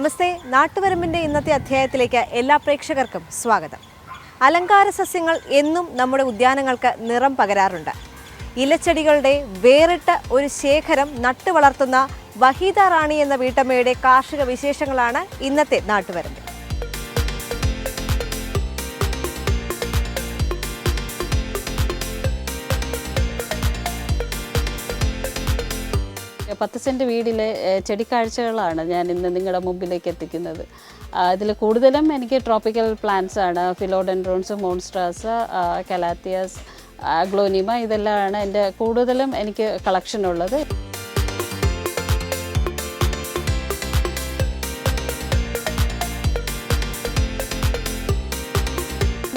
നമസ്തേ. നാട്ടുവരമ്പിന്റെ ഇന്നത്തെ അധ്യായത്തിലേക്ക് എല്ലാ പ്രേക്ഷകർക്കും സ്വാഗതം. അലങ്കാര സസ്യങ്ങൾ എന്നും നമ്മുടെ ഉദ്യാനങ്ങൾക്ക് നിറം പകരാറുണ്ട്. ഇലച്ചെടികളുടെ വേറിട്ട ഒരു ശേഖരം നട്ടു വളർത്തുന്ന വഹീദ റാണി എന്ന വീട്ടമ്മയുടെ കാർഷിക വിശേഷങ്ങളാണ് ഇന്നത്തെ നാട്ടുവരമ്പ്. പത്ത് സെന്റ് വീടിലെ ചെടിക്കാഴ്ചകളാണ് ഞാൻ ഇന്ന് നിങ്ങളുടെ മുമ്പിലേക്ക് എത്തിക്കുന്നത്. ഇതിൽ കൂടുതലും എനിക്ക് ട്രോപ്പിക്കൽ പ്ലാന്റ്സ് ആണ്. ഫിലോഡെൻഡ്രോൺസ് മോൺസ്ട്രാസ് കലാത്തിയാസ് ഗ്ലോനിമ ഇതെല്ലാമാണ് എന്റെ കൂടുതലും എനിക്ക് കളക്ഷൻ ഉള്ളത്.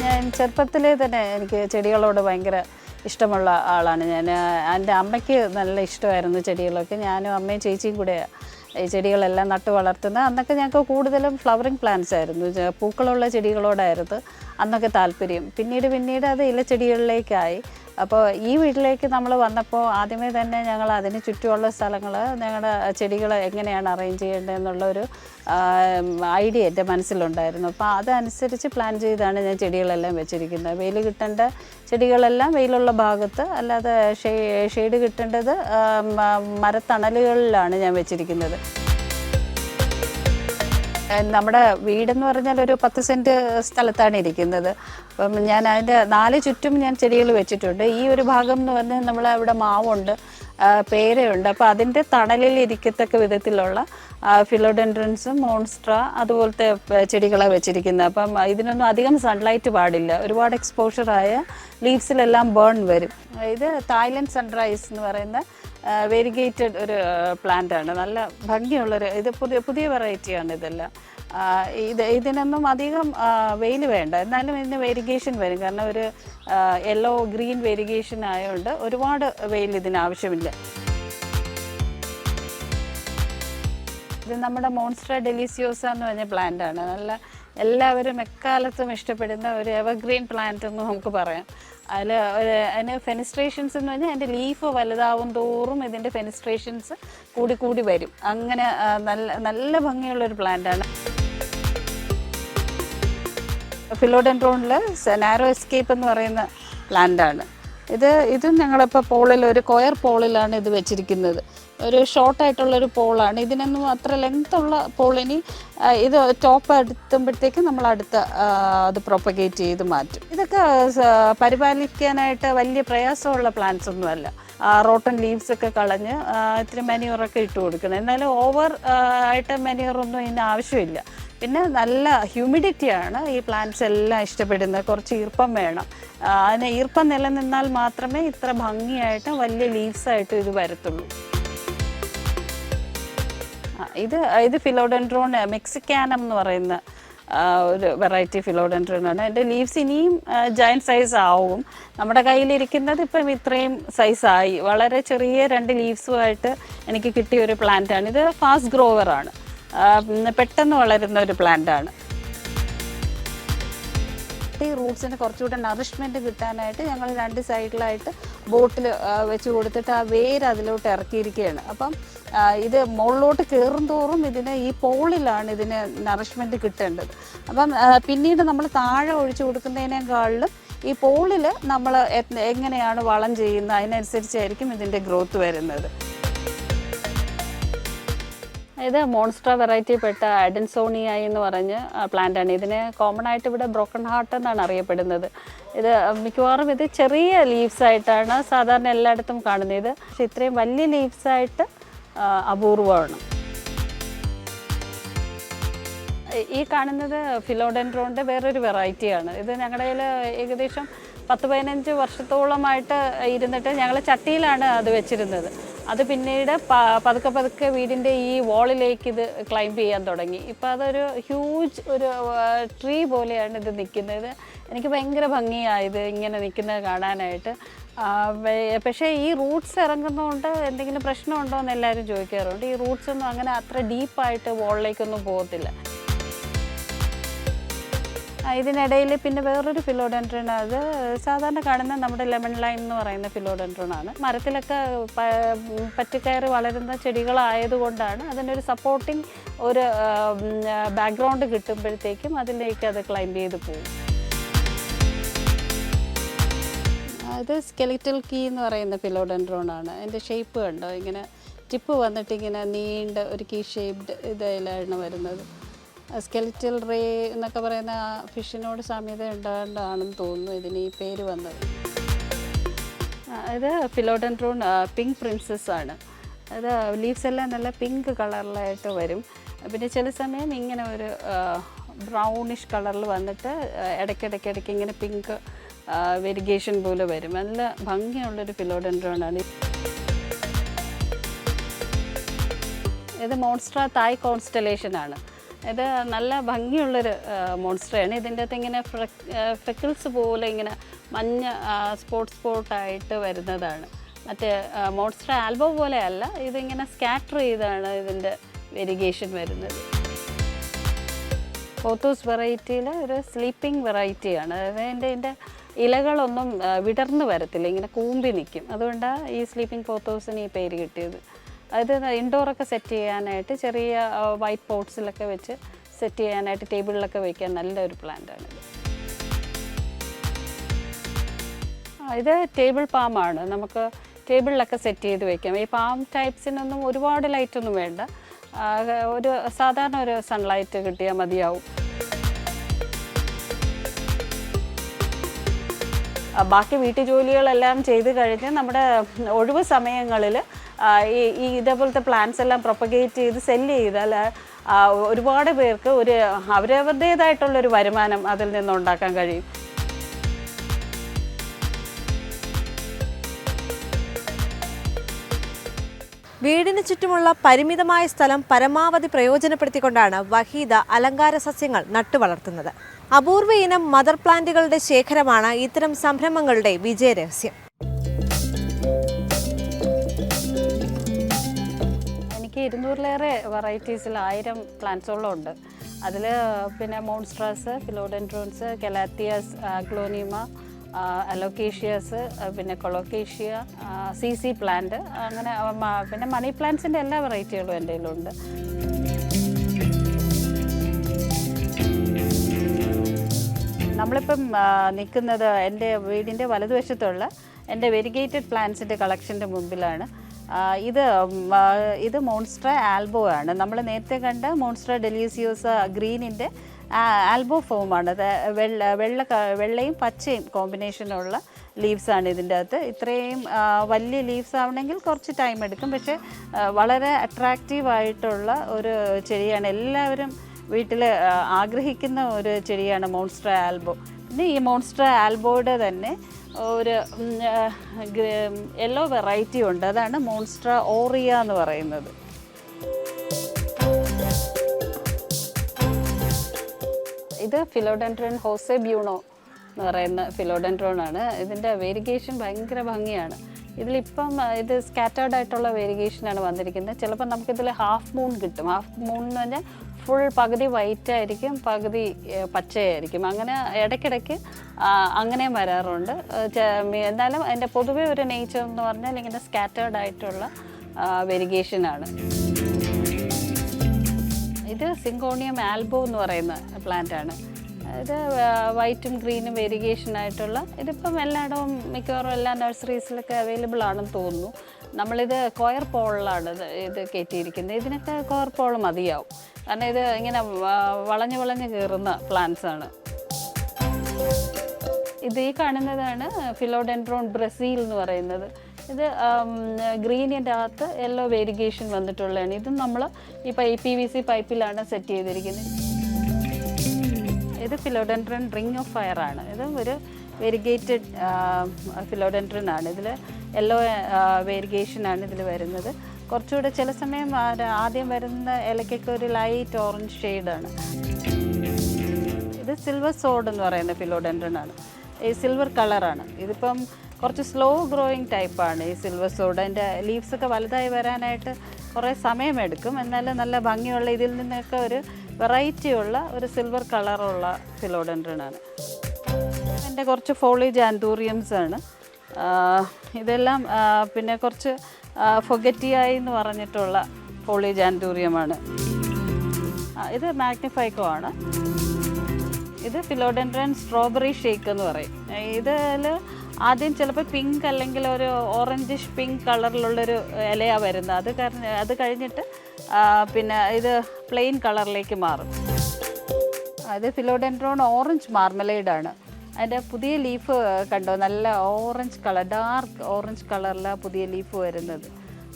ഞാൻ ചെറുപ്പത്തിലേ തന്നെ എനിക്ക് ചെടികളോട് ഭയങ്കര ഇഷ്ടമുള്ള ആളാണ് ഞാൻ. എന്റെ അമ്മയ്ക്ക് നല്ല ഇഷ്ടമായിരുന്നു ചെടികളൊക്കെ. ഞാനും അമ്മയും ചേച്ചിയും കൂടെ ഈ ചെടികളെല്ലാം നട്ടു വളർത്തുന്നത്. അന്നൊക്കെ ഞങ്ങൾക്ക് കൂടുതലും ഫ്ലവറിങ് പ്ലാന്റ്സ് ആയിരുന്നു. പൂക്കളുള്ള ചെടികളോടായിരുന്നു. അന്നൊക്കെ താല്പര്യം. പിന്നീട് പിന്നീട് അത് ഇലച്ചെടികളിലേക്കായി. അപ്പോൾ ഈ വീട്ടിലേക്ക് നമ്മൾ വന്നപ്പോൾ ആദ്യമേ തന്നെ ഞങ്ങൾ അതിന് ചുറ്റുമുള്ള സ്ഥലങ്ങൾ ഞങ്ങളുടെ ചെടികൾ എങ്ങനെയാണ് അറേഞ്ച് ചെയ്യേണ്ടത് ഒരു ഐഡിയ എന്റെ മനസ്സിലുണ്ടായിരുന്നു. അപ്പോൾ അതനുസരിച്ച് പ്ലാൻ ചെയ്താണ് ഞാൻ ചെടികളെല്ലാം വെച്ചിരിക്കുന്നത്. വെയിൽ കിട്ടേണ്ട ചെടികളെല്ലാം വെയിലുള്ള ഭാഗത്ത് അല്ലാതെ ഷെയ്ഡ് കിട്ടേണ്ടത് മരത്തണലുകളിലാണ് ഞാൻ വെച്ചിരിക്കുന്നത്. നമ്മുടെ വീടെന്ന് പറഞ്ഞാൽ ഒരു പത്ത് സെന്റ് സ്ഥലത്താണ് ഇരിക്കുന്നത്. അപ്പം ഞാൻ അതിന്റെ നാല് ചുറ്റും ഞാൻ ചെടികൾ വെച്ചിട്ടുണ്ട്. ഈ ഒരു ഭാഗം എന്ന് പറഞ്ഞാൽ നമ്മൾ അവിടെ മാവുണ്ട് പേരയുണ്ട്. അപ്പോൾ അതിന്റെ തണലിൽ ഇരിക്കത്തക്ക വിധത്തിലുള്ള ഫിലോഡെൻഡ്രൻസും മോൺസ്ട്ര അതുപോലത്തെ ചെടികളാണ് വെച്ചിരിക്കുന്നത്. അപ്പം ഇതിനൊന്നും അധികം സൺലൈറ്റ് പാടില്ല. ഒരുപാട് എക്സ്പോഷറായ ലീവ്സിലെല്ലാം ബേൺ വരും. ഇത് തായ്ലൻഡ് സൺറൈസ് എന്ന് പറയുന്ന വെരിഗേറ്റഡ് ഒരു പ്ലാന്റ് ആണ്. നല്ല ഭംഗിയുള്ളൊരു ഇത് പുതിയ പുതിയ വെറൈറ്റിയാണ് ഇതെല്ലാം. ഇത് ഇതിനൊന്നും അധികം വെയിൽ വേണ്ട. എന്നാലും ഇതിന് വെരിഗേഷൻ വരും. കാരണം ഒരു യെല്ലോ ഗ്രീൻ വെരിഗേഷൻ ആയതുകൊണ്ട് ഒരുപാട് വെയിൽ ഇതിന് ആവശ്യമില്ല. ഇത് നമ്മുടെ മോൺസ്റ്റർ ഡെലിസിയോസ എന്ന് പറഞ്ഞ പ്ലാന്റ് ആണ്. നല്ല എല്ലാവരും എക്കാലത്തും ഇഷ്ടപ്പെടുന്ന ഒരു എവർഗ്രീൻ പ്ലാന്റ് എന്ന് നമുക്ക് പറയാം. അതിൽ ഒരു അതിന് ഫെനിസ്ട്രേഷൻസ് എന്ന് പറഞ്ഞാൽ അതിന്റെ ലീഫ് വലുതാവും തോറും ഇതിന്റെ ഫെനിസ്ട്രേഷൻസ് കൂടി കൂടി വരും. അങ്ങനെ നല്ല നല്ല ഭംഗിയുള്ളൊരു പ്ലാന്റാണ് ആണ്. ഫിലോഡെൻഡ്രോണിൽ നാരോ എസ്കേപ്പ് എന്ന് പറയുന്ന പ്ലാന്റാണ് ഇത് ഇതും ഞങ്ങളിപ്പോൾ പോളിൽ ഒരു കൊയർ പോളിലാണ് ഇത് വെച്ചിരിക്കുന്നത്. ഒരു ഷോർട്ടായിട്ടുള്ളൊരു പോളാണ്. ഇതിനൊന്നും അത്ര ലെങ്ത് ഉള്ള പോളിനി ഇത് ടോപ്പ് എടുത്തുമ്പോഴത്തേക്ക് നമ്മൾ അടുത്ത അത് പ്രൊപ്പഗേറ്റ് ചെയ്ത് മാറ്റും. ഇതൊക്കെ പരിപാലിക്കാനായിട്ട് വലിയ പ്രയാസമുള്ള പ്ലാന്റ്സ് ഒന്നുമല്ല റോട്ടൺ ലീവ്സ് ഒക്കെ കളഞ്ഞ് ഇത്തിരി മെനിയൂറൊക്കെ ഇട്ട് കൊടുക്കണം. എന്നാലും ഓവർ ആയിട്ട് മെനിയൂറൊന്നും ഇതിന് ആവശ്യമില്ല. പിന്നെ നല്ല ഹ്യൂമിഡിറ്റിയാണ് ഈ പ്ലാന്റ്സ് എല്ലാം ഇഷ്ടപ്പെടുന്നത്. കുറച്ച് ഈർപ്പം വേണം. അതിന് ഈർപ്പം നിലനിന്നാൽ മാത്രമേ ഇത്ര ഭംഗിയായിട്ട് വലിയ ലീവ്സായിട്ട് ഇത് വരത്തുള്ളൂ. ഇത് ഇത് ഫിലോഡെൻഡ്രോൺ മെക്സിക്കാനം എന്ന് പറയുന്ന ഒരു വെറൈറ്റി ഫിലോഡെൻഡ്രോൺ ആണ്. എന്റെ ലീവ്സ് ഇനിയും ജോയിന്റ് സൈസ് ആവും. നമ്മുടെ കയ്യിലിരിക്കുന്നത് ഇപ്പം ഇത്രയും സൈസായി വളരെ ചെറിയ രണ്ട് ലീവ്സുമായിട്ട് എനിക്ക് കിട്ടിയ ഒരു പ്ലാന്റ് ആണ്. ഇത് ഫാസ്റ്റ് ഗ്രോവറാണ് പെട്ടെന്ന് വളരുന്ന ഒരു പ്ലാന്റ് ആണ്. ഈ റൂട്ട്സിന് കുറച്ചുകൂടെ നറിഷ്മെന്റ് കിട്ടാനായിട്ട് ഞങ്ങൾ രണ്ട് സൈഡിലായിട്ട് ബോട്ടിൽ വെച്ച് കൊടുത്തിട്ട് ആ വേര് അതിലോട്ട് ഇറക്കിയിരിക്കുകയാണ്. അപ്പം ഇത് മുകളിലോട്ട് കയറും തോറും ഇതിന് ഈ പോളിലാണ് ഇതിന് നറിഷ്മെന്റ് കിട്ടേണ്ടത്. അപ്പം പിന്നീട് നമ്മൾ താഴെ ഒഴിച്ചു കൊടുക്കുന്നതിനേക്കാളിലും ഈ പോളിൽ നമ്മൾ എങ്ങനെയാണ് വളം ചെയ്യുന്നത്? അതിനനുസരിച്ചായിരിക്കും ഇതിന്റെ ഗ്രോത്ത് വരുന്നത്. ഇത് മോൺസ്ട്ര വെറൈറ്റി പെട്ട അഡൻസോണിയ എന്ന് പറഞ്ഞ് പ്ലാന്റ് ആണ്. ഇതിന് കോമൺ ആയിട്ട് ഇവിടെ ബ്രോക്കൺ ഹാർട്ട് എന്നാണ് അറിയപ്പെടുന്നത്. ഇത് മിക്കവാറും ഇത് ചെറിയ ലീവ്സ് ആയിട്ടാണ് സാധാരണ എല്ലായിടത്തും കാണുന്നത്. പക്ഷെ ഇത്രയും വലിയ ലീവ്സ് ആയിട്ട് അപൂർവമാണ്. ഈ കാണുന്നത് ഫിലോഡെൻഡ്രോണിന്റെ വേറൊരു വെറൈറ്റിയാണ്. ഇത് ഞങ്ങളുടെ കയ്യിൽ ഏകദേശം പത്ത് പതിനഞ്ച് വർഷത്തോളമായിട്ട് ഇരുന്നിട്ട് ഞങ്ങൾ ചട്ടിയിലാണ് അത് വെച്ചിരുന്നത്. അത് പിന്നീട് പതുക്കെ പതുക്കെ വീടിന്റെ ഈ വാളിലേക്ക് ഇത് ക്ലൈംബ് ചെയ്യാൻ തുടങ്ങി. ഇപ്പോൾ അതൊരു ഹ്യൂജ് ഒരു ട്രീ പോലെയാണ് ഇത് നിൽക്കുന്നത്. എനിക്ക് ഭയങ്കര ഭംഗിയായത് ഇങ്ങനെ നിൽക്കുന്നത് കാണാനായിട്ട്. പക്ഷേ ഈ റൂട്ട്സ് ഇറങ്ങുന്നതുകൊണ്ട് എന്തെങ്കിലും പ്രശ്നമുണ്ടോ എന്ന് എല്ലാവരും ചോദിക്കാറുണ്ട്. ഈ റൂട്ട്സ് ഒന്നും അങ്ങനെ അത്ര ഡീപ്പായിട്ട് വോളിലേക്കൊന്നും പോകത്തില്ല. ഇതിനിടയിൽ പിന്നെ വേറൊരു ഫിലോഡെൻഡ്രൺ അത് സാധാരണ കാണുന്ന നമ്മുടെ ലെമൺ ലൈം എന്ന് പറയുന്ന ഫിലോഡൻട്രോണാണ് ആണ്. മരത്തിലൊക്കെ പറ്റിക്കയറി വളരുന്ന ചെടികളായതുകൊണ്ടാണ് അതിനൊരു സപ്പോർട്ടിങ് ഒരു ബാക്ക്ഗ്രൗണ്ട് കിട്ടുമ്പോഴത്തേക്കും അതിലേക്ക് അത് ക്ലൈംബ് ചെയ്ത് പോകും. അത് സ്കെലിറ്റൽ കീ എന്ന് പറയുന്ന ഫിലോഡെൻഡ്രോൺ ആണ്. അതിന്റെ ഷേപ്പ് കണ്ടോ? ഇങ്ങനെ ടിപ്പ് വന്നിട്ട് ഇങ്ങനെ നീണ്ട ഒരു കീ ഷേപ്ഡ് ഇതിലാണ് വരുന്നത്. സ്കെലിറ്റൽ റേ എന്നൊക്കെ പറയുന്ന ഫിഷിനോട് സാമ്യത ഉണ്ടാകേണ്ടതാണെന്ന് തോന്നുന്നു ഇതിന് ഈ പേര് വന്നത്. ഇത് ഫിലോഡെൻഡ്രോൺ പിങ്ക് പ്രിൻസസ് ആണ്. അത് ലീവ്സ് എല്ലാം നല്ല പിങ്ക് കളറിലായിട്ട് വരും. പിന്നെ ചില സമയം ഇങ്ങനെ ഒരു ബ്രൗണിഷ് കളറിൽ വന്നിട്ട് ഇടയ്ക്കിടയ്ക്ക് ഇടയ്ക്ക് ഇങ്ങനെ പിങ്ക് വെരിഗേഷൻ പോലെ വരും. നല്ല ഭംഗിയുള്ളൊരു ഫിലോഡൻട്രോൺ ആണ്. ഇത് മോൺസ്ട്ര തായ് കോൺസ്റ്റലേഷൻ ആണ്. ഇത് നല്ല ഭംഗിയുള്ളൊരു മോൺസ്റ്ററാണ് ഇതിന്റെ അകത്ത് ഇങ്ങനെ ഫ്രക്കിൾസ് പോലെ ഇങ്ങനെ മഞ്ഞ സ്പോട്ട് സ്പോട്ടായിട്ട് വരുന്നതാണ്. മറ്റേ മോൺസ്റ്റർ ആൽബം പോലെയല്ല ഇതിങ്ങനെ സ്കാറ്റർ ചെയ്താണ് ഇതിന്റെ വെരിഗേഷൻ വരുന്നത്. പോത്തോസ് വെറൈറ്റിയിൽ ഒരു സ്ലീപ്പിംഗ് വെറൈറ്റിയാണ് അതായത് എന്റെ ഇതിന്റെ ഇലകളൊന്നും വിടർന്നു വരത്തില്ല. ഇങ്ങനെ കൂമ്പി നിൽക്കും അതുകൊണ്ടാണ് ഈ സ്ലീപ്പിംഗ് പോത്തോസിന് ഈ പേര് കിട്ടിയത്. അത് ഇൻഡോറൊക്കെ സെറ്റ് ചെയ്യാനായിട്ട് ചെറിയ വൈറ്റ് പോട്ട്സിലൊക്കെ വെച്ച് സെറ്റ് ചെയ്യാനായിട്ട് ടേബിളിലൊക്കെ വയ്ക്കാൻ നല്ലൊരു പ്ലാന്റാണ് ഇത്. ടേബിൾ പാമാണ് നമുക്ക് ടേബിളിലൊക്കെ സെറ്റ് ചെയ്ത് വെക്കാം. ഈ പാം ടൈപ്സിനൊന്നും ഒരുപാട് ലൈറ്റൊന്നും വേണ്ട. ഒരു സാധാരണ ഒരു സൺലൈറ്റ് കിട്ടിയാൽ മതിയാവും. ബാക്കി വീട്ടു ജോലികളെല്ലാം ചെയ്ത് കഴിഞ്ഞ് നമ്മുടെ ഒഴിവ് സമയങ്ങളിൽ ഈ ഇതേപോലത്തെ പ്ലാന്റ്സ് എല്ലാം പ്രൊപ്പഗേറ്റ് ചെയ്ത് സെല്ല് ചെയ്താൽ ഒരുപാട് പേർക്ക് ഒരു അവരവരുടേതായിട്ടുള്ളൊരു വരുമാനം അതിൽ നിന്നുണ്ടാക്കാൻ കഴിയും. വീടിന് ചുറ്റുമുള്ള പരിമിതമായ സ്ഥലം പരമാവധി പ്രയോജനപ്പെടുത്തിക്കൊണ്ടാണ് വഹീദ അലങ്കാര സസ്യങ്ങൾ നട്ടുവളർത്തുന്നത്. അപൂർവ ഇനം മദർ പ്ലാന്റുകളുടെ ശേഖരമാണ് ഇത്തരം സംരംഭങ്ങളുടെ വിജയരഹസ്യം. ഇരുന്നൂറിലേറെ വെറൈറ്റീസിൽ ആയിരം പ്ലാന്റ്സോളം ഉണ്ട് അതിൽ പിന്നെ മോൺസ്ട്രാസ് ഫിലോഡെൻഡ്രോൺസ് കെലാത്തിയസ് ഗ്ലോനിമ അലോക്കേഷ്യസ് പിന്നെ കൊളോക്കേഷ്യ സി സി പ്ലാന്റ് അങ്ങനെ പിന്നെ മണി പ്ലാന്റ്സിന്റെ എല്ലാ വെറൈറ്റികളും എന്റെ കയ്യിലുണ്ട്. നമ്മളിപ്പം നിൽക്കുന്നത് എന്റെ വീടിന്റെ വലതുവശത്തുള്ള എന്റെ വെരിഗേറ്റഡ് പ്ലാന്റ്സിന്റെ കളക്ഷന്റെ മുമ്പിലാണ്. ഇത് ഇത് മോൺസ്ട്ര ആൽബോ ആണ്. നമ്മൾ നേരത്തെ കണ്ട മോൺസ്ട്ര ഡെലീസിയോസ് ഗ്രീനിന്റെ ആൽബോ ഫോമാണ് അത് വെള്ള വെള്ള വെള്ളയും പച്ചയും കോമ്പിനേഷനുള്ള ലീവ്സാണ് ഇതിന്റെ അകത്ത്. ഇത്രയും വലിയ ലീവ്സ് ആവണമെങ്കിൽ കുറച്ച് ടൈം എടുക്കും. പക്ഷേ വളരെ അട്രാക്റ്റീവ് ആയിട്ടുള്ള ഒരു ചെടിയാണ്. എല്ലാവരും വീട്ടിൽ ആഗ്രഹിക്കുന്ന ഒരു ചെടിയാണ് മോൺസ്ട്ര ആൽബോ പിന്നെ ഈ മോൺസ്ട്ര ആൽബോയുടെ തന്നെ ഒരു യെല്ലോ വെറൈറ്റി ഉണ്ട്. അതാണ് മോൺസ്ട്ര ഓറിയ എന്ന് പറയുന്നത്. ഇത് ഫിലോഡൻട്രോൺ ഹോസെ ബ്യൂണോ എന്ന് പറയുന്ന ഫിലോഡൻട്രോൺ ആണ്. ഇതിന്റെ വേരിഗേഷൻ ഭയങ്കര ഭംഗിയാണ്. ഇതിലിപ്പം ഇത് സ്കാറ്റേർഡ് ആയിട്ടുള്ള വേരിഗേഷനാണ് വന്നിരിക്കുന്നത്. ചിലപ്പോൾ നമുക്കിതിൽ ഹാഫ് മൂൺ കിട്ടും. ഹാഫ് മൂൺ എന്ന് പറഞ്ഞാൽ ഫുൾ പകുതി വൈറ്റ് ആയിരിക്കും പകുതി പച്ചയായിരിക്കും. അങ്ങനെ ഇടയ്ക്കിടയ്ക്ക് അങ്ങനെയും വരാറുണ്ട്. എന്നാലും എന്റെ പൊതുവേ ഒരു നേച്ചർ എന്ന് പറഞ്ഞാൽ ഇങ്ങനെ സ്കാറ്റേർഡ് ആയിട്ടുള്ള വെരിഗേഷനാണ് ഇത് സിങ്കോണിയം ആൽബോ എന്ന് പറയുന്ന പ്ലാന്റ് ആണ്. ഇത് വൈറ്റും ഗ്രീനും വെരിഗേഷൻ ആയിട്ടുള്ള ഇതിപ്പം എല്ലായിടവും മിക്കവാറും എല്ലാ നഴ്സറീസിലൊക്കെ അവൈലബിൾ ആണെന്ന് തോന്നുന്നു. നമ്മളിത് കോയർ പോളിലാണ് ഇത് കയറ്റിയിരിക്കുന്നത്. ഇതിനൊക്കെ കോയർ പോൾ മതിയാവും. കാരണം ഇത് ഇങ്ങനെ വളഞ്ഞു വളഞ്ഞു കയറുന്ന പ്ലാന്റ്സ് ആണ്. ഇത് ഈ കാണുന്നതാണ് ഫിലോഡെൻഡ്രോൺ ബ്രസീൽ എന്ന് പറയുന്നത്. ഇത് ഗ്രീനിന്റെ അകത്ത് യെല്ലോ വേരിഗേഷൻ വന്നിട്ടുള്ളതാണ്. ഇതും നമ്മൾ ഈ പൈ പി വി സി പൈപ്പിലാണ് സെറ്റ് ചെയ്തിരിക്കുന്നത്. ഇത് ഫിലോഡെൻഡ്രൻ റിംഗ് ഓഫ് ഫയർ ആണ്. ഇത് ഒരു വെരിഗേറ്റഡ് ഫിലോഡെൻഡ്രൻ ആണ്. ഇതിൽ യെല്ലോ വേരിഗേഷൻ ആണ് ഇതിൽ വരുന്നത്. കുറച്ചുകൂടെ ചില സമയം ആദ്യം വരുന്ന ഇലക്കൊക്കെ ഒരു ലൈറ്റ് ഓറഞ്ച് ഷെയ്ഡാണ് ഇത് സിൽവർ സോഡ് എന്ന് പറയുന്ന ഫിലോഡെൻഡ്രൻ ആണ്. ഈ സിൽവർ കളറാണ് ഇതിപ്പം കുറച്ച് സ്ലോ ഗ്രോയിങ് ടൈപ്പാണ് ഈ സിൽവർ സോഡ് അതിന്റെ ലീവ്സ് ഒക്കെ വലുതായി വരാനായിട്ട് കുറേ സമയമെടുക്കും എന്നാലും നല്ല ഭംഗിയുള്ള ഇതിൽ നിന്നൊക്കെ ഒരു വെറൈറ്റിയുള്ള ഒരു സിൽവർ കളറുള്ള ഫിലോഡൻഡ്രൺ ആണ്. എന്റെ കുറച്ച് ഫോളേജ് ആൻതൂറിയംസ് ആണ്. ഇതെല്ലാം പിന്നെ കുറച്ച് ഫൊഗറ്റിയായി എന്ന് പറഞ്ഞിട്ടുള്ള പോളി ജാൻഡൂറിയമാണ് ഇത് മാഗ്നിഫൈക്കോ ആണ് ഇത് ഫിലോഡൻഡ്രൻ സ്ട്രോബെറി ഷേക്ക് എന്ന് പറയും. ഇതിൽ ആദ്യം ചിലപ്പോൾ പിങ്ക് അല്ലെങ്കിൽ ഒരു ഓറഞ്ചിഷ് പിങ്ക് കളറിലുള്ളൊരു ഇലയാണ് വരുന്നത്. അത് കാരണം അത് കഴിഞ്ഞിട്ട് പിന്നെ ഇത് പ്ലെയിൻ കളറിലേക്ക് മാറും. അത് ഫിലോഡെൻഡ്രോൺ ഓറഞ്ച് മാർമലേഡാണ് അതിന്റെ പുതിയ ലീഫ് കണ്ടോ? നല്ല ഓറഞ്ച് കളർ ഡാർക്ക് ഓറഞ്ച് കളറിലാണ് പുതിയ ലീഫ് വരുന്നത്.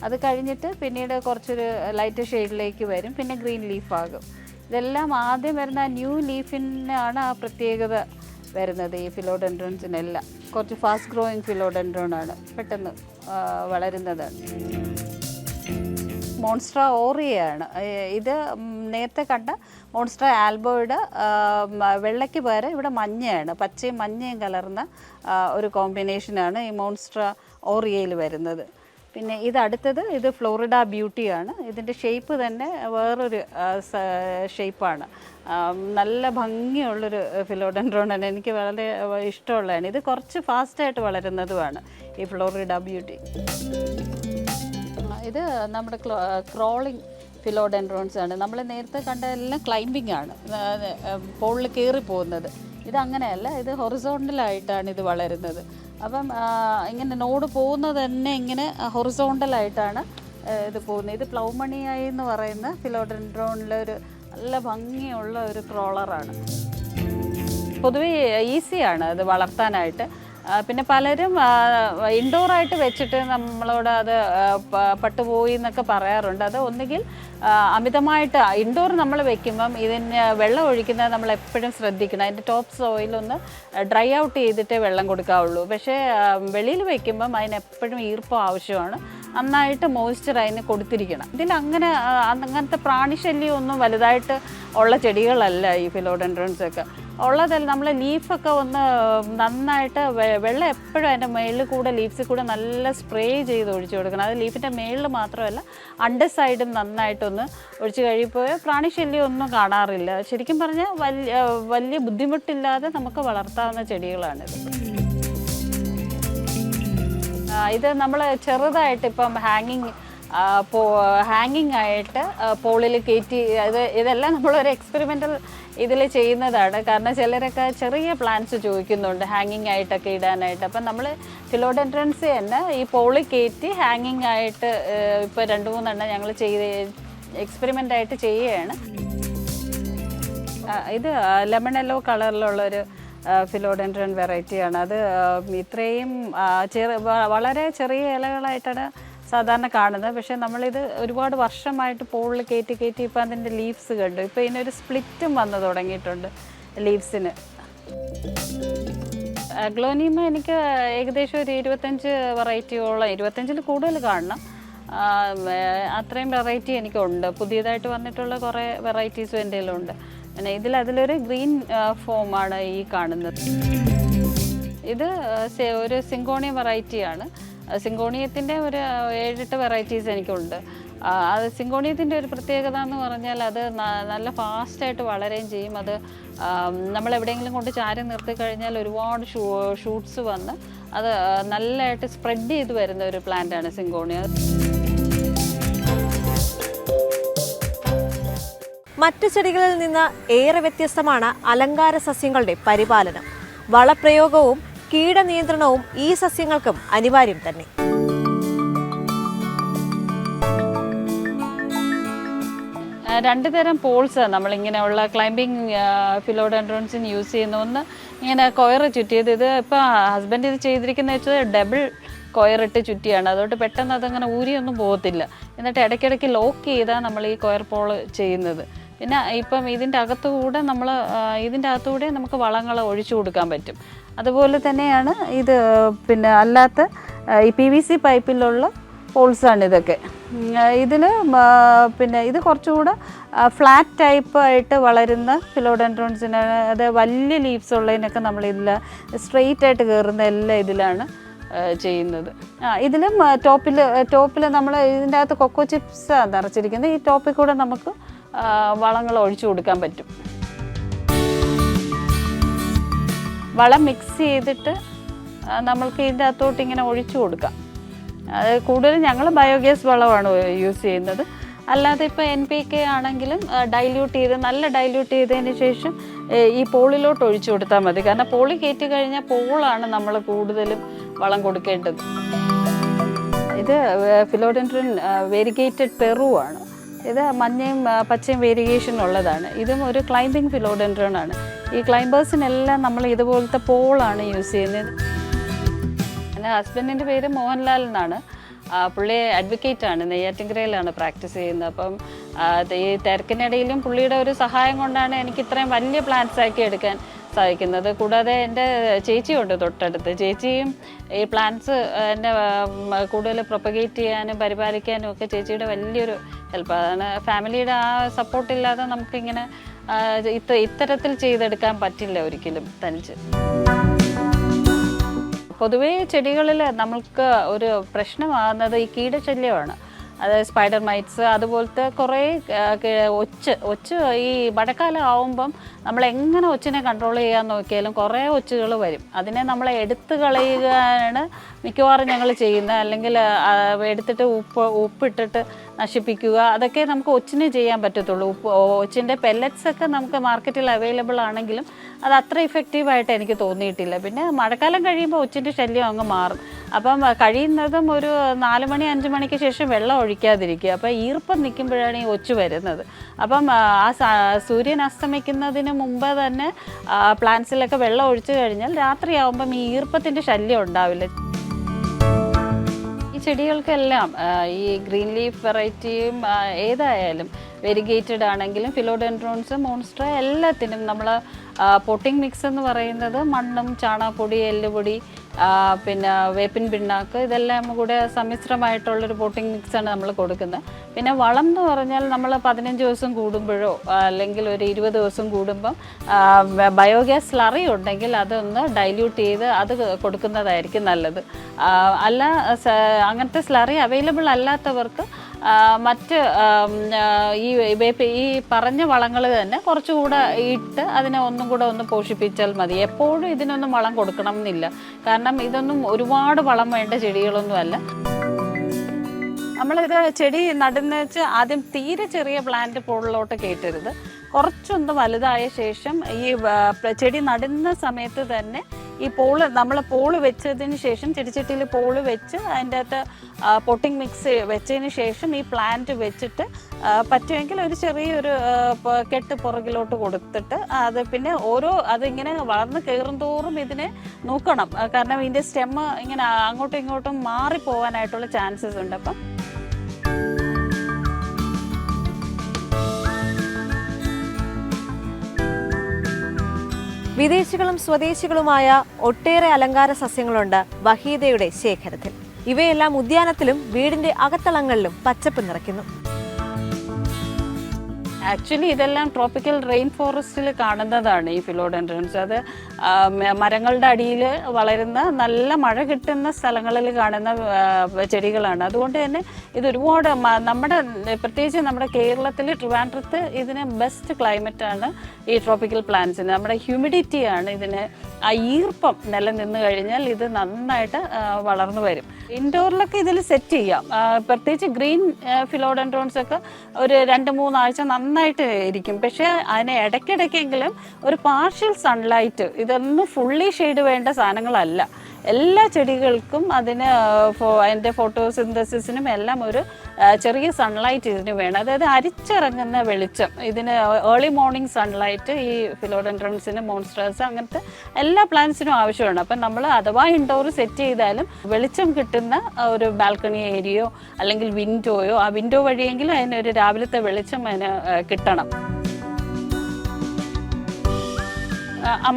അത് കഴിഞ്ഞിട്ട് പിന്നീട് കുറച്ചൊരു ലൈറ്റ് ഷെയ്ഡിലേക്ക് വരും പിന്നെ ഗ്രീൻ ലീഫാകും ഇതെല്ലാം ആദ്യം വരുന്ന ന്യൂ ലീഫിനാണ് ആ പ്രത്യേകത വരുന്നത് ഈ ഫിലോഡെൻഡ്രോൺസിനെല്ലാം. കുറച്ച് ഫാസ്റ്റ് ഗ്രോയിങ് ഫിലോഡെൻഡ്രോൺ ആണ് പെട്ടെന്ന് വളരുന്നതാണ്. മോൺസ്ട്ര ഓറിയയാണ്. ഇത് നേരത്തെ കണ്ട മോൺസ്ട്ര ആൽബോയുടെ വെള്ളയ്ക്ക് പകരം ഇവിടെ മഞ്ഞയാണ്. പച്ചയും മഞ്ഞയും കലർന്ന ഒരു കോമ്പിനേഷനാണ് ഈ മോൺസ്ട്ര ഓറിയയിൽ വരുന്നത്. പിന്നെ ഇത് അടുത്തത് ഇത് ഫ്ലോറിഡ ബ്യൂട്ടിയാണ്. ഇതിന്റെ ഷേപ്പ് തന്നെ വേറൊരു ഷേപ്പാണ്. നല്ല ഭംഗിയുള്ളൊരു ഫിലോഡൻഡ്രോണാണ്. എനിക്ക് വളരെ ഇഷ്ടമുള്ളതാണ്. ഇത് കുറച്ച് ഫാസ്റ്റായിട്ട് വളരുന്നതുമാണ് ഈ ഫ്ലോറിഡ ബ്യൂട്ടി. ഇത് നമ്മുടെ ക്രോളിംഗ് ഫിലോഡെൻഡ്രോൺസ് ആണ്. നമ്മൾ നേരത്തെ കണ്ട എല്ലാം ക്ലൈംബിംഗ് ആണ്. പോളിൽ കയറി പോകുന്നത്. ഇത് അങ്ങനെയല്ല ഇത് ഹൊറിസോണ്ടലായിട്ടാണ് ഇത് വളരുന്നത്. അപ്പം ഇങ്ങനെ നോട് പോകുന്നത് തന്നെ ഇങ്ങനെ ഹൊറിസോണ്ടലായിട്ടാണ് ഇത് പോകുന്നത്. ഇത് പ്ലൗമണിയായി എന്ന് പറയുന്ന ഫിലോഡെൻഡ്രോണിലെ ഒരു നല്ല ഭംഗിയുള്ള ഒരു ക്രോളറാണ് പൊതുവേ ഈസിയാണ് അത് വളർത്താനായിട്ട്. പിന്നെ പലരും ഇൻഡോറായിട്ട് വെച്ചിട്ട് നമ്മളോട് അത് പട്ടുപോയി എന്നൊക്കെ പറയാറുണ്ട്. അത് ഒന്നുകിൽ അമിതമായിട്ട് ഇൻഡോർ നമ്മൾ വെക്കുമ്പം ഇതിന് വെള്ളം ഒഴിക്കുന്നത് നമ്മൾ എപ്പോഴും ശ്രദ്ധിക്കണം. അതിന്റെ ടോപ്പ് സോയിലൊന്ന് ഡ്രൈ ഔട്ട് ചെയ്തിട്ടേ വെള്ളം കൊടുക്കാവുള്ളൂ. പക്ഷേ വെളിയിൽ വെക്കുമ്പം അതിന് എപ്പോഴും ഈർപ്പം ആവശ്യമാണ്. നന്നായിട്ട് മോയ്സ്ചർ അതിന് കൊടുത്തിരിക്കണം. ഇതിൽ അങ്ങനെ അങ്ങനത്തെ പ്രാണിശല്യം ഒന്നും വലുതായിട്ട് ഉള്ള ചെടികളല്ല ഈ ഫിലോഡൻഡ്രൻസ് ഒക്കെ. ഉള്ളതല്ല നമ്മൾ ലീഫൊക്കെ ഒന്ന് നന്നായിട്ട് വെള്ളം എപ്പോഴും അതിന്റെ മേളിൽ കൂടെ ലീഫ്സിൽ കൂടെ നല്ല സ്പ്രേ ചെയ്ത് ഒഴിച്ചു കൊടുക്കണം. അത് ലീഫിന്റെ മേളിൽ മാത്രമല്ല അണ്ടർ സൈഡും നന്നായിട്ടൊന്ന് ഒഴിച്ച് കഴിയുമ്പോൾ പ്രാണിശല്യം ഒന്നും കാണാറില്ല. ശരിക്കും പറഞ്ഞാൽ വലിയ വലിയ ബുദ്ധിമുട്ടില്ലാതെ നമുക്ക് വളർത്താവുന്ന ചെടികളാണിത്. ആ, ഇത് നമ്മൾ ചെറുതായിട്ട് ഇപ്പം ഹാങ്ങിങ് ഹാങ്ങിങ് ആയിട്ട് പോളിൽ കയറ്റി അത് ഇതെല്ലാം നമ്മളൊരു എക്സ്പെരിമെന്റൽ ഇതിൽ ചെയ്യുന്നതാണ്. കാരണം ചിലരൊക്കെ ചെറിയ പ്ലാന്റ്സ് ചോദിക്കുന്നുണ്ട് ഹാങ്ങിങ് ആയിട്ടൊക്കെ ഇടാനായിട്ട്. അപ്പം നമ്മൾ ഫിലോഡൻട്രൻസ് തന്നെ ഈ പോളി കയറ്റി ഹാങ്ങിങ് ആയിട്ട് ഇപ്പോൾ രണ്ട് മൂന്നെണ്ണം ഞങ്ങൾ ചെയ്ത് എക്സ്പെരിമെന്റ് ആയിട്ട് ചെയ്യുകയാണ്. ഇത് ലെമൺ യെല്ലോ കളറിലുള്ളൊരു ഫിലോഡൻട്രൻ വെറൈറ്റിയാണ് അത് ഇത്രയും ചെറു വളരെ ചെറിയ ഇലകളായിട്ടാണ് സാധാരണ കാണുന്നത്. പക്ഷേ നമ്മളിത് ഒരുപാട് വർഷമായിട്ട് പോളിൽ കയറ്റി കയറ്റി ഇപ്പം അതിന്റെ ലീവ്സ് കണ്ടു. ഇപ്പോൾ ഇതിനൊരു സ്പ്ലിറ്റും വന്നു തുടങ്ങിയിട്ടുണ്ട് ലീവ്സിന് അഗ്ലോനിമ എനിക്ക് ഏകദേശം ഒരു ഇരുപത്തഞ്ച് വെറൈറ്റിയോളം ഇരുപത്തഞ്ചിൽ കൂടുതൽ കാണണം. അത്രയും വെറൈറ്റി എനിക്കുണ്ട്. പുതിയതായിട്ട് വന്നിട്ടുള്ള കുറേ വെറൈറ്റീസും എന്റെ ഉണ്ട് പിന്നെ ഇതിൽ അതിലൊരു ഗ്രീൻ ഫോമാണ് ഈ കാണുന്നത്. ഇത് ഒരു സിങ്കോണിയ വെറൈറ്റിയാണ് സിങ്കോണിയത്തിന്റെ ഒരു ഏഴെട്ട് വെറൈറ്റീസ് എനിക്കുണ്ട്. അത് സിങ്കോണിയത്തിന്റെ ഒരു പ്രത്യേകത എന്ന് പറഞ്ഞാൽ അത് നല്ല ഫാസ്റ്റായിട്ട് വളരുകയും ചെയ്യും. അത് നമ്മൾ എവിടെയെങ്കിലും കൊണ്ട് ചാരി നിർത്തി കഴിഞ്ഞാൽ ഒരുപാട് ഷൂ ഷൂട്ട്സ് വന്ന് അത് നല്ലതായിട്ട് സ്പ്രെഡ് ചെയ്ത് വരുന്ന ഒരു പ്ലാന്റാണ് സിങ്കോണിയ. മറ്റു ചെടികളിൽ നിന്ന് ഏറെ വ്യത്യസ്തമാണ് അലങ്കാര സസ്യങ്ങളുടെ പരിപാലനം. വളപ്രയോഗവും കീടനിയന്ത്രണവും ഈ സസ്യങ്ങൾക്കും അനിവാര്യം തന്നെ. രണ്ട് തരം പോൾസ് നമ്മളിങ്ങനെയുള്ള ക്ലൈംബിങ് ഫിലോഡൻഡ്രോൺസിന് യൂസ് ചെയ്യുന്ന ഒന്ന് ഇങ്ങനെ കൊയർ ചുറ്റിയത്. ഇത് ഇപ്പോൾ ഹസ്ബൻഡ് ഇത് ചെയ്തിരിക്കുന്ന വെച്ചാൽ ഡബിൾ കൊയറിട്ട് ചുറ്റിയാണ്. അതുകൊണ്ട് പെട്ടെന്ന് അതങ്ങനെ ഊരിയൊന്നും പോകത്തില്ല. എന്നിട്ട് ഇടയ്ക്കിടയ്ക്ക് ലോക്ക് ചെയ്താണ് നമ്മൾ ഈ കൊയർ പോൾ ചെയ്യുന്നത്. പിന്നെ ഇപ്പം ഇതിന്റെ അകത്തുകൂടെ നമ്മൾ ഇതിന്റെ അകത്തുകൂടെ നമുക്ക് വളങ്ങൾ ഒഴിച്ചു കൊടുക്കാൻ പറ്റും. അതുപോലെ തന്നെയാണ് ഇത് പിന്നെ അല്ലാത്ത ഈ പി വി സി പൈപ്പിലുള്ള പോൾസാണ് ഇതൊക്കെ. ഇതിൽ പിന്നെ ഇത് കുറച്ചുകൂടെ ഫ്ലാറ്റ് ടൈപ്പ് ആയിട്ട് വളരുന്ന ഫിലോഡൻഡ്രോൺസിനാണ് അത് വലിയ ലീവ്സ് ഉള്ളതിനൊക്കെ നമ്മൾ ഇതിൽ സ്ട്രെയിറ്റ് ആയിട്ട് കയറുന്ന എല്ലാം ഇതിലാണ് ചെയ്യുന്നത്. ആ ഇതിലും ടോപ്പിൽ ടോപ്പിൽ നമ്മൾ ഇതിന്റെ അകത്ത് കൊക്കോ ചിപ്സ് നിറച്ചിരിക്കുന്നത്. ഈ ടോപ്പിൽ കൂടെ നമുക്ക് വളങ്ങൾ ഒഴിച്ചു കൊടുക്കാൻ പറ്റും. വളം മിക്സ് ചെയ്തിട്ട് നമ്മൾക്ക് ഇതിന്റെ അകത്തോട്ട് ഇങ്ങനെ ഒഴിച്ചു കൊടുക്കാം. അത് കൂടുതലും ഞങ്ങൾ ബയോഗ്യാസ് വളമാണ് യൂസ് ചെയ്യുന്നത്. അല്ലാതെ ഇപ്പോൾ എൻ പി കെ ആണെങ്കിലും ഡൈല്യൂട്ട് ചെയ്ത് നല്ല ഡൈല്യൂട്ട് ചെയ്തതിന് ശേഷം ഈ പോളിലോട്ട് ഒഴിച്ചു കൊടുത്താൽ മതി. കാരണം പോളി കയറ്റി കഴിഞ്ഞാൽ പോളാണ് നമ്മൾ കൂടുതലും വളം കൊടുക്കേണ്ടത്. ഇത് ഫിലോഡൻഡ്രൻ വെരിഗേറ്റഡ് പെറുവാണ് ഇത് മഞ്ഞയും പച്ചയും വേരിയേഷൻ ഉള്ളതാണ്. ഇതും ഒരു ക്ലൈംബിംഗ് ഫിലോഡൻഡ്രോൺ ആണ്. ഈ ക്ലൈംബേഴ്സിനെല്ലാം നമ്മൾ ഇതുപോലത്തെ പോളാണ് യൂസ് ചെയ്യുന്നത്. എന്റെ ഹസ്ബൻഡിന്റെ പേര് മോഹൻലാൽ എന്നാണ്. പുള്ളി അഡ്വക്കേറ്റ് ആണ്. നെയ്യാറ്റിൻകരയിലാണ് പ്രാക്ടീസ് ചെയ്യുന്നത്. അപ്പം ഈ തിരക്കിനിടയിലും പുള്ളിയുടെ ഒരു സഹായം കൊണ്ടാണ് എനിക്ക് ഇത്രയും വലിയ പ്ലാന്റ്സ് ആക്കി എടുക്കാൻ സാധിക്കുന്നത് കൂടാതെ എന്റെ ചേച്ചിയുണ്ട് തൊട്ടടുത്ത്. ചേച്ചിയും ഈ പ്ലാന്റ്സ് എന്റെ കൂടുതൽ പ്രൊപ്പഗേറ്റ് ചെയ്യാനും പരിപാലിക്കാനും ഒക്കെ ചേച്ചിയുടെ വലിയൊരു ഹെൽപ്പ്. അതാണ് ഫാമിലിയുടെ ആ സപ്പോർട്ടില്ലാതെ നമുക്കിങ്ങനെ ഇത്ത ഇത്തരത്തിൽ ചെയ്തെടുക്കാൻ പറ്റില്ല ഒരിക്കലും തനിച്ച്. പൊതുവേ ചെടികളിൽ നമ്മൾക്ക് ഒരു പ്രശ്നമാകുന്നത് ഈ കീടശല്യമാണ്. അതായത് സ്പൈഡർ മൈറ്റ്സ് അതുപോലത്തെ കുറേ ഒച്ച് ഒച്ച് ഈ മഴക്കാലം ആവുമ്പം നമ്മൾ എങ്ങനെ ഒച്ചിനെ കൺട്രോൾ ചെയ്യാൻ നോക്കിയാലും കുറേ ഒച്ചുകൾ വരും. അതിനെ നമ്മൾ എടുത്തു കളയുകയാണ് മിക്കവാറും ഞങ്ങൾ ചെയ്യുന്നത് അല്ലെങ്കിൽ എടുത്തിട്ട് ഉപ്പ് ഉപ്പിട്ടിട്ട് നശിപ്പിക്കുക അതൊക്കെ നമുക്ക് ഒച്ചിന് ചെയ്യാൻ പറ്റത്തുള്ളൂ. ഉപ്പ് ഒച്ചിന്റെ പെല്ലറ്റ്സ് ഒക്കെ നമുക്ക് മാർക്കറ്റിൽ അവൈലബിൾ ആണെങ്കിലും അത് അത്ര ഇഫക്റ്റീവായിട്ട് എനിക്ക് തോന്നിയിട്ടില്ല. പിന്നെ മഴക്കാലം കഴിയുമ്പോൾ ഒച്ചിന്റെ ശല്യം അങ്ങ് മാറും. അപ്പം കഴിയുന്നതും ഒരു നാല് മണി അഞ്ച് മണിക്ക് ശേഷം വെള്ളം ഒഴിക്കാതിരിക്കുക. അപ്പം ഈർപ്പം നിൽക്കുമ്പോഴാണ് ഈ ഒച്ചു വരുന്നത്. അപ്പം ആ, സൂര്യൻ അസ്തമിക്കുന്നതിന് മുമ്പ് തന്നെ പ്ലാന്റ്സിലൊക്കെ വെള്ളം ഒഴിച്ചു കഴിഞ്ഞാൽ രാത്രിയാവുമ്പം ഈ ഈർപ്പത്തിന്റെ ശല്യം ഉണ്ടാവില്ല. ചെടികൾക്കെല്ലാം ഈ ഗ്രീൻ ലീഫ് വെറൈറ്റിയും ഏതായാലും വെരിഗേറ്റഡ് ആണെങ്കിലും ഫിലോഡെൻഡ്രോൺസ് മോൺസ്ട്ര എല്ലാത്തിനും നമ്മൾ പൊട്ടിംഗ് മിക്സ് എന്ന് പറയുന്നത് മണ്ണും ചാണകപ്പൊടി എല്ലുപൊടി പിന്നെ വേപ്പിൻ പിണ്ണാക്ക് ഇതെല്ലാം കൂടെ സമ്മിശ്രമായിട്ടുള്ളൊരു മിക്സ് മിക്സാണ് നമ്മൾ കൊടുക്കുന്നത്. പിന്നെ വളം എന്ന് പറഞ്ഞാൽ നമ്മൾ പതിനഞ്ച് ദിവസം കൂടുമ്പോഴോ അല്ലെങ്കിൽ ഒരു ഇരുപത് ദിവസം കൂടുമ്പം ബയോഗ്യാസ് സ്ലറി ഉണ്ടെങ്കിൽ അതൊന്ന് ഡൈല്യൂട്ട് ചെയ്ത് അത് കൊടുക്കുന്നതായിരിക്കും നല്ലത്. അല്ല അങ്ങനത്തെ സ്ലറി അവൈലബിൾ അല്ലാത്തവർക്ക് മറ്റ് ഈ വേപ്പ് ഈ പറഞ്ഞ വളങ്ങൾ തന്നെ കുറച്ചുകൂടെ ഇട്ട് അതിനെ ഒന്നും കൂടെ ഒന്ന് പോഷിപ്പിച്ചാൽ മതി. എപ്പോഴും ഇതിനൊന്നും വളം കൊടുക്കണം എന്നില്ല കാരണം ഇതൊന്നും ഒരുപാട് വളം വേണ്ട ചെടികളൊന്നുമല്ല നമ്മളിത് ചെടി നടുന്ന വെച്ച് ആദ്യം തീരെ ചെറിയ പ്ലാന്റ് പോളിലോട്ട് കയറ്റരുത്. കുറച്ചൊന്ന് വലുതായ ശേഷം ഈ ചെടി നടുന്ന സമയത്ത് തന്നെ ഈ പോൾ നമ്മൾ പോൾ വെച്ചതിന് ശേഷം ചെടിച്ചട്ടിയിൽ പോൾ വെച്ച് അതിന്റെ അകത്ത് പൊട്ടിംഗ് മിക്സ് വെച്ചതിന് ശേഷം ഈ പ്ലാന്റ് വെച്ചിട്ട് പറ്റുമെങ്കിൽ ഒരു ചെറിയൊരു കെട്ട് പുറകിലോട്ട് കൊടുത്തിട്ട് അത് പിന്നെ ഓരോ അതിങ്ങനെ വളർന്ന് കയറും തോറും ഇതിനെ നോക്കണം. കാരണം ഇതിന്റെ സ്റ്റെമ്മ് ഇങ്ങനെ അങ്ങോട്ടും ഇങ്ങോട്ടും മാറിപ്പോവാനായിട്ടുള്ള ചാൻസസ് ഉണ്ട്. അപ്പം വിദേശികളും സ്വദേശികളുമായ ഒട്ടേറെ അലങ്കാര സസ്യങ്ങളുണ്ട് വഹീദയുടെ ശേഖരത്തിൽ. ഇവയെല്ലാം ഉദ്യാനത്തിലും വീടിന്റെ അകത്തളങ്ങളിലും പച്ചപ്പ് നിറയ്ക്കുന്നു. ആക്ച്വലി ഇതെല്ലാം ട്രോപ്പിക്കൽ റെയിൻ ഫോറസ്റ്റിൽ കാണുന്നതാണ് ഈ ഫിലോഡെൻഡ്രൻസ് അത് മരങ്ങളുടെ അടിയിൽ വളരുന്ന നല്ല മഴ കിട്ടുന്ന സ്ഥലങ്ങളിൽ കാണുന്ന ചെടികളാണ്. അതുകൊണ്ട് തന്നെ ഇത് ഒരുപാട് നമ്മുടെ പ്രത്യേകിച്ച് നമ്മുടെ കേരളത്തിൽ ട്രിവാൻഡ്രത്ത് ഇതിന് ബെസ്റ്റ് ക്ലൈമറ്റ് ആണ് ഈ ട്രോപ്പിക്കൽ പ്ലാന്റ്സിന് നമ്മുടെ ഹ്യൂമിഡിറ്റിയാണ് ഇതിന് ആ ഈർപ്പം നിലനിന്ന് കഴിഞ്ഞാൽ ഇത് നന്നായിട്ട് വളർന്നു വരും. ഇൻഡോറിലൊക്കെ ഇതിൽ സെറ്റ് ചെയ്യാം. പ്രത്യേകിച്ച് ഗ്രീൻ ഫിലോഡൻഡ്രോൺസ് ഒക്കെ ഒരു രണ്ട് മൂന്നാഴ്ച നന്നായിട്ട് ഇരിക്കും. പക്ഷേ അതിന് ഇടയ്ക്കിടയ്ക്കെങ്കിലും ഒരു പാർഷ്യൽ സൺലൈറ്റ് ഇതൊന്നും ഫുള്ളി ഷെയ്ഡ് വേണ്ട സാധനങ്ങളല്ല. എല്ലാ ചെടികൾക്കും അതിന് അതിന്റെ ഫോട്ടോസിന്തസിസിനും എല്ലാം ഒരു ചെറിയ സൺലൈറ്റ് ഇതിന് വേണം. അതായത് അരിച്ചിറങ്ങുന്ന വെളിച്ചം. ഇതിന് ഏർലി മോർണിംഗ് സൺലൈറ്റ് ഈ ഫിലോഡൻഡ്രൻസിന് മോൺസ്റ്റേഴ്സ് അങ്ങനത്തെ എല്ലാ പ്ലാന്റ്സിനും ആവശ്യമാണ്. അപ്പം നമ്മൾ അഥവാ ഇൻഡോർ സെറ്റ് ചെയ്താലും വെളിച്ചം കിട്ടുന്ന ഒരു ബാൽക്കണി ഏരിയയോ അല്ലെങ്കിൽ വിൻഡോയോ ആ വിൻഡോ വഴിയെങ്കിലും അതിനൊരു രാവിലത്തെ വെളിച്ചം അതിന് കിട്ടണം.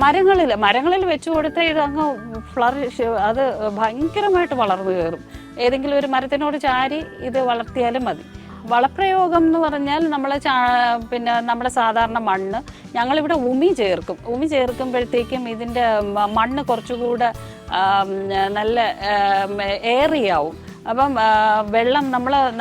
മരങ്ങളിൽ മരങ്ങളിൽ വെച്ച് ഇത് ഇതങ്ങ് ഫ്ലറിഷ് അത് ഭയങ്കരമായിട്ട് വളർന്നു കയറും. ഏതെങ്കിലും ഒരു മരത്തിനോട് ചാരി ഇത് വളർത്തിയാലും മതി. വളപ്രയോഗം എന്ന് പറഞ്ഞാൽ നമ്മൾ പിന്നെ നമ്മുടെ സാധാരണ മണ്ണ്. ഞങ്ങളിവിടെ ഉമി ചേർക്കും. ഉമി ചേർക്കുമ്പോഴത്തേക്കും ഇതിന്റെ മണ്ണ് കുറച്ചുകൂടെ നല്ല ഏറിയാവും. അപ്പം വെള്ളം നമ്മൾ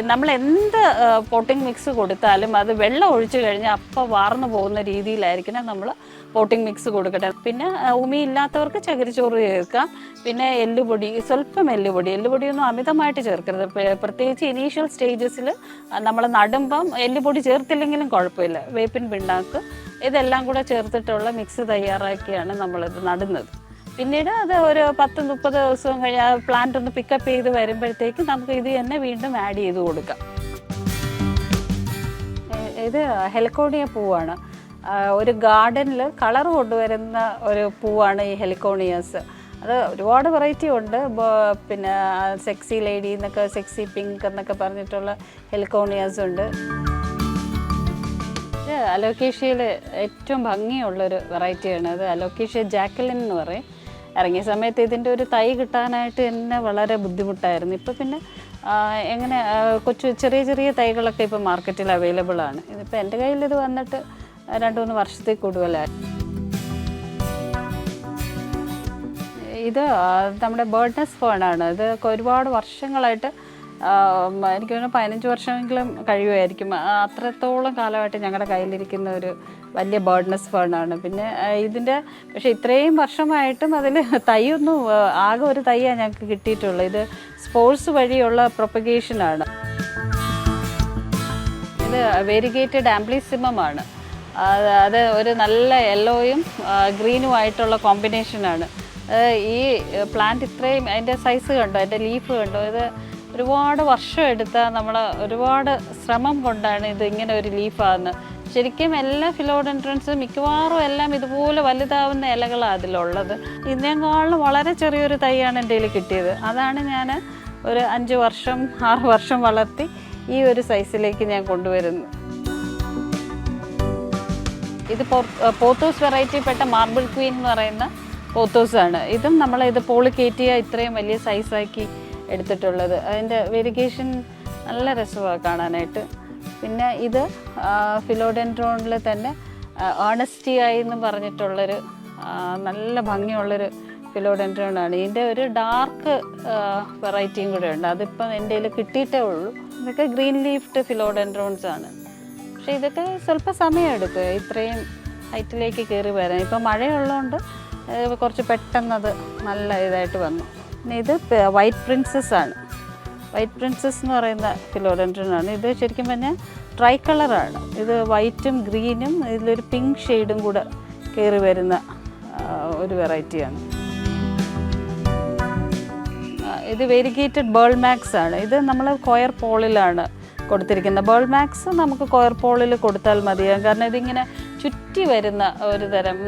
നമ്മൾ എന്ത് പോട്ടിംഗ് മിക്സ് കൊടുത്താലും അത് വെള്ളം ഒഴിച്ചു കഴിഞ്ഞാൽ അപ്പം വാർന്നു പോകുന്ന രീതിയിലായിരിക്കണം നമ്മൾ പോട്ടിംഗ് മിക്സ് കൊടുക്കട്ടെ. പിന്നെ ഉമി ഇല്ലാത്തവർക്ക് ചകിരിച്ചോറ് ചേർക്കാം. പിന്നെ എല്ലുപൊടി സ്വല്പം എല്ലുപൊടി. എല്ലുപൊടിയൊന്നും അമിതമായിട്ട് ചേർക്കരുത്. പ്ര- പ്രത്യേകിച്ച് ഇനീഷ്യൽ സ്റ്റേജസിൽ നമ്മൾ നടുമ്പം എല്ലുപൊടി ചേർത്തില്ലെങ്കിലും കുഴപ്പമില്ല. വേപ്പിൻ പിണ്ണാക്ക് ഇതെല്ലാം കൂടെ ചേർത്തിട്ടുള്ള മിക്സ് തയ്യാറാക്കിയാണ് നമ്മളിത് നടുന്നത്. പിന്നീട് അത് ഒരു പത്ത് മുപ്പത് ദിവസം കഴിഞ്ഞാൽ പ്ലാന്റ് ഒന്ന് പിക്കപ്പ് ചെയ്ത് വരുമ്പോഴത്തേക്ക് നമുക്ക് ഇത് തന്നെ വീണ്ടും ആഡ് ചെയ്ത് കൊടുക്കാം. ഇത് ഹെലിക്കോണിയ പൂവാണ്. ഒരു ഗാർഡനിൽ കളർ കൊണ്ടുവരുന്ന ഒരു പൂവാണ് ഈ ഹെലിക്കോണിയസ്. അത് ഒരുപാട് വെറൈറ്റി ഉണ്ട്. പിന്നെ സെക്സി ലേഡി എന്നൊക്കെ സെക്സി പിങ്ക് എന്നൊക്കെ പറഞ്ഞിട്ടുള്ള ഹെലിക്കോണിയാസ് ഉണ്ട്. അലോക്കേഷ്യയിൽ ഏറ്റവും ഭംഗിയുള്ളൊരു വെറൈറ്റിയാണ് അത് അലോക്കേഷ്യ ജാക്കലിൻ എന്ന് പറയും. ഇറങ്ങിയ സമയത്ത് ഇതിന്റെ ഒരു തൈ കിട്ടാനായിട്ട് എന്നെ വളരെ ബുദ്ധിമുട്ടായിരുന്നു. ഇപ്പോൾ പിന്നെ എങ്ങനെ കൊച്ചു ചെറിയ ചെറിയ തൈകളൊക്കെ ഇപ്പോൾ മാർക്കറ്റിൽ അവൈലബിൾ ആണ്. ഇതിപ്പോൾ എന്റെ കയ്യിൽ ഇത് വന്നിട്ട് രണ്ട് മൂന്ന് വർഷത്തിൽ കൂടുതലായി. ഇത് നമ്മുടെ ബേർഡ്നസ് ഫേണാണ് ഇത് ഒരുപാട് വർഷങ്ങളായിട്ട് എനിക്ക് തോന്നുന്നു പതിനഞ്ച് വർഷമെങ്കിലും കഴിയുമായിരിക്കും. അത്രത്തോളം കാലമായിട്ട് ഞങ്ങളുടെ കയ്യിലിരിക്കുന്ന ഒരു വലിയ ബേർഡ്നസ് ഫേണാണ്. പിന്നെ ഇതിന്റെ പക്ഷേ ഇത്രയും വർഷമായിട്ടും അതിൽ തൈയൊന്നും ആകെ ഒരു തൈയാണ് ഞങ്ങൾക്ക് കിട്ടിയിട്ടുള്ളത് ഇത് സ്പോർട്സ് വഴിയുള്ള പ്രൊപ്പഗേഷനാണ്. ഇത് വെരിഗേറ്റഡ് ആംപ്ലിസിമമാണ് അത് ഒരു നല്ല യെല്ലോയും ഗ്രീനുമായിട്ടുള്ള കോമ്പിനേഷനാണ്. ഈ പ്ലാന്റ് ഇത്രയും അതിന്റെ സൈസ് കണ്ടോ? അതിന്റെ ലീഫ് കണ്ടോ? ഇത് ഒരുപാട് വർഷം എടുത്ത നമ്മൾ ഒരുപാട് ശ്രമം കൊണ്ടാണ് ഇത് ഇങ്ങനെ ഒരു ലീഫാകുന്നത് ശരിക്കും എല്ലാ ഫിലോഡൻട്രൻസും മിക്കവാറും എല്ലാം ഇതുപോലെ വലുതാവുന്ന ഇലകളാണ് അതിലുള്ളത്. ഇതിനേക്കാളും വളരെ ചെറിയൊരു തൈയാണ് എന്റെ കയ്യിൽ കിട്ടിയത്. അതാണ് ഞാൻ ഒരു അഞ്ച് വർഷം ആറ് വർഷം വളർത്തി ഈ ഒരു സൈസിലേക്ക് ഞാൻ കൊണ്ടുവരുന്നു ഇത് പോത്തോസ് വെറൈറ്റിപ്പെട്ട മാർബിൾ ക്വീൻ എന്ന് പറയുന്ന പോത്തോസാണ്. ഇതും നമ്മൾ ഇത് പോളിക്കേറ്റിയ ഇത്രയും വലിയ സൈസാക്കി എടുത്തിട്ടുള്ളത്. അതിന്റെ വെരിഗേഷൻ നല്ല രസമാണ് കാണാനായിട്ട്. പിന്നെ ഇത് ഫിലോഡെൻഡ്രോണിൽ തന്നെ ഓണസ്റ്റി ആയി എന്ന് പറഞ്ഞിട്ടുള്ളൊരു നല്ല ഭംഗിയുള്ളൊരു ഫിലോഡെൻഡ്രോണാണ്. ഇതിന്റെ ഒരു ഡാർക്ക് വെറൈറ്റിയും കൂടെ ഉണ്ട് അതിപ്പം എന്റെ കയ്യിൽ കിട്ടിയിട്ടേ ഉള്ളൂ. ഇതൊക്കെ ഗ്രീൻ ലീഫ്ഡ് ഫിലോഡെൻഡ്രോൺസ് ആണ്. പക്ഷേ ഇതൊക്കെ സ്വല്പം സമയമെടുക്കും ഇത്രയും ഹൈറ്റിലേക്ക് കയറി വരാൻ. ഇപ്പം മഴയുള്ളതുകൊണ്ട് കുറച്ച് പെട്ടെന്നത് നല്ല ഇതായിട്ട് വന്നു. ഇത് വൈറ്റ് പ്രിൻസസ് ആണ്. വൈറ്റ് പ്രിൻസസ് എന്ന് പറയുന്ന ഫിലോഡൻഡ്രൻ ആണ് ഇത് ശരിക്കും പറഞ്ഞാൽ ട്രൈ കളറാണ് ഇത് വൈറ്റും ഗ്രീനും ഇതിലൊരു പിങ്ക് ഷെയ്ഡും കൂടെ കയറി വരുന്ന ഒരു വെറൈറ്റിയാണ് ഇത് വെരിഗേറ്റഡ് ബേൾ മാക്സ് ആണ്. ഇത് നമ്മൾ കൊയർ പോളിലാണ് കൊടുത്തിരിക്കുന്നത്. ബേൾ മാക്സ് നമുക്ക് കൊയർ പോളിൽ കൊടുത്താൽ മതിയാകും. കാരണം ഇതിങ്ങനെ ചുറ്റി വരുന്ന ഒരു തരം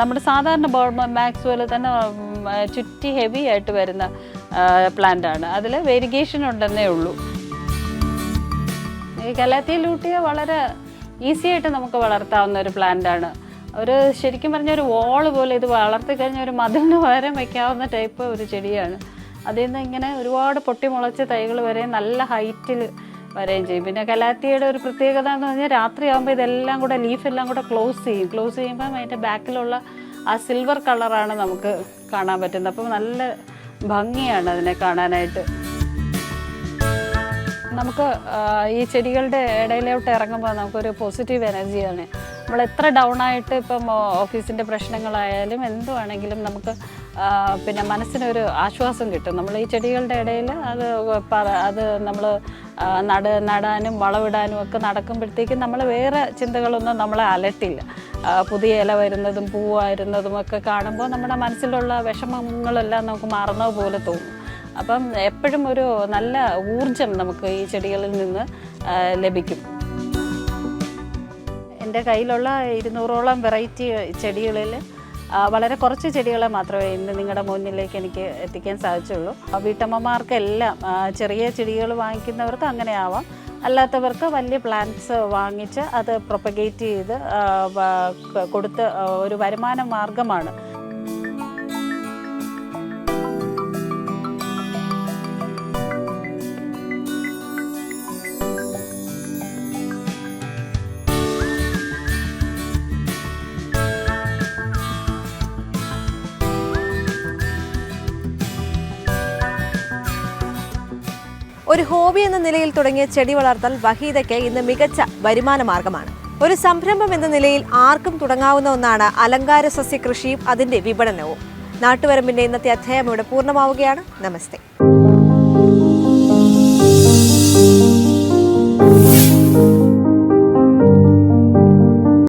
നമ്മുടെ സാധാരണ ബേൾ മാക്സ് പോലെ തന്നെ ചുറ്റി ഹെവി ആയിട്ട് വരുന്ന പ്ലാന്റ് ആണ്. അതിൽ വെരിഗേഷൻ ഉണ്ടെന്നേ ഉള്ളൂ. ഈ കലാത്തിയ ലൂട്ടിയ വളരെ ഈസി ആയിട്ട് നമുക്ക് വളർത്താവുന്ന ഒരു പ്ലാന്റ് ആണ്. ഒരു ശരിക്കും പറഞ്ഞ ഒരു വോൾ പോലെ ഇത് വളർത്തി കഴിഞ്ഞാൽ ഒരു മതിലിന് പകരം വയ്ക്കാവുന്ന ടൈപ്പ് ഒരു ചെടിയാണ്. അതിൽ നിന്ന് ഇങ്ങനെ ഒരുപാട് പൊട്ടി പൊട്ടിമുളച്ച തൈകൾ വരെ നല്ല ഹൈറ്റിൽ വരെയും ചെയ്യും. പിന്നെ കലാത്തിയുടെ ഒരു പ്രത്യേകത എന്ന് പറഞ്ഞാൽ രാത്രിയാകുമ്പോൾ ഇതെല്ലാം കൂടെ ലീഫ് എല്ലാം കൂടെ ക്ലോസ് ചെയ്യും. ക്ലോസ് ചെയ്യുമ്പം അതിന്റെ ബാക്കിലുള്ള ആ സിൽവർ കളറാണ് നമുക്ക് കാണാൻ പറ്റുന്നത്. അപ്പം നല്ല ഭംഗിയാണ് അതിനെ കാണാനായിട്ട്. നമുക്ക് ഈ ചെടികളുടെ ഇടയിലോട്ട് ഇറങ്ങുമ്പോൾ നമുക്കൊരു പോസിറ്റീവ് എനർജിയാണ് നമ്മൾ എത്ര ഡൗൺ ആയിട്ട് ഇപ്പം ഓഫീസിന്റെ പ്രശ്നങ്ങളായാലും എന്തുവാണെങ്കിലും നമുക്ക് പിന്നെ മനസ്സിനൊരു ആശ്വാസം കിട്ടും. നമ്മൾ ഈ ചെടികളുടെ ഇടയിൽ അത് അത് നമ്മൾ നട നടാനും വളമിടാനും ഒക്കെ നടക്കുമ്പോഴത്തേക്കും നമ്മൾ വേറെ ചിന്തകളൊന്നും നമ്മളെ അലട്ടില്ല. പുതിയ ഇല വരുന്നതും പൂവായിരുന്നതും ഒക്കെ കാണുമ്പോൾ നമ്മുടെ മനസ്സിലുള്ള വിഷമങ്ങളെല്ലാം നമുക്ക് മാറുന്നത് പോലെ തോന്നും. അപ്പം എപ്പോഴും ഒരു നല്ല ഊർജം നമുക്ക് ഈ ചെടികളിൽ നിന്ന് ലഭിക്കും. എന്റെ കയ്യിലുള്ള ഇരുന്നൂറോളം വെറൈറ്റി ചെടികളിൽ വളരെ കുറച്ച് ചെടികളെ മാത്രമേ ഇന്ന് നിങ്ങളുടെ മുന്നിലേക്ക് എനിക്ക് എത്തിക്കാൻ സാധിച്ചുള്ളൂ. വീട്ടമ്മമാർക്കെല്ലാം ചെറിയ ചെടികൾ വാങ്ങിക്കുന്നവർക്ക് അങ്ങനെ ആവാം അല്ലാത്തവർക്ക് വലിയ പ്ലാന്റ്സ് വാങ്ങിച്ച് അത് പ്രൊപ്പഗേറ്റ് ചെയ്ത് കൊടുത്ത് ഒരു വരുമാന മാർഗമാണ് ഹോബി എന്ന നിലയിൽ തുടങ്ങിയ ചെടി വളർത്തൽ വഹീദയ്ക്ക് ഇന്ന് മികച്ച വരുമാന മാർഗമാണ്. ഒരു സംരംഭം എന്ന നിലയിൽ ആർക്കും തുടങ്ങാവുന്ന ഒന്നാണ് അലങ്കാര സസ്യ കൃഷിയും അതിന്റെ വിപണനവും. നാട്ടുവരമ്പിന്റെ ഇന്നത്തെ അധ്യായം ഇവിടെ പൂർണമാവുകയാണ്. നമസ്തേ.